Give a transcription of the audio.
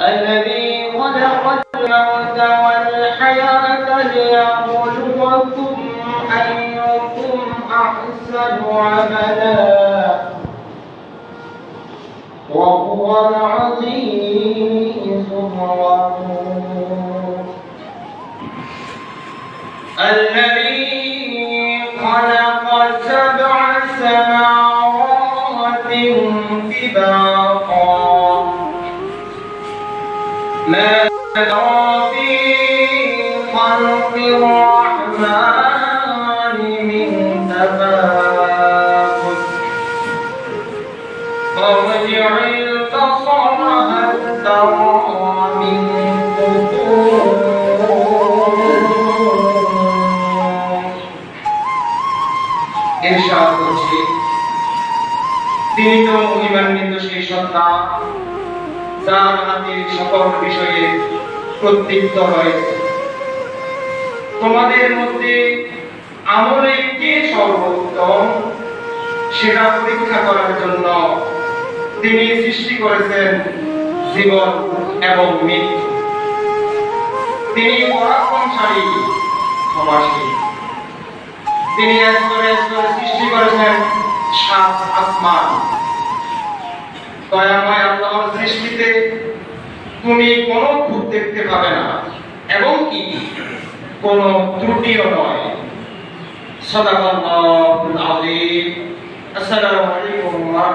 الذي خلق الموت والحياة ليبلوكم أيكم أحسن عملا. وهو العزيز الغفور. الذي خلق سبع سماوات طباقا ما ترى في خلق الرحمن من تفاوت فارجع البصر هل ترى من فطور ইরশাদ করছে তিনি তো মহিমান্বিত সেই সত্তা যার হাতে সকল বিষয়ে কর্তৃত্ব রয়েছে তোমাদের মধ্যে আমলে কে সর্বোত্তম? সেটা পরীক্ষা করার জন্য তিনি সৃষ্টি করেছেন জীবন এবং মৃত্যু। তিনি পরাক্রমশালী ক্ষমাশীল। তিনি স্তরে স্তরে সৃষ্টি করেছেন সাত আসমান দয়াময় আল্লাহর সৃষ্টিতে তুমি কোনো ভূত দেখতে পাবে না, এবং কি? কোনো ত্রুটিও নয়। সাদাকাল্লাহুল আযীম। আসসালামু আলাইকুম ওয়া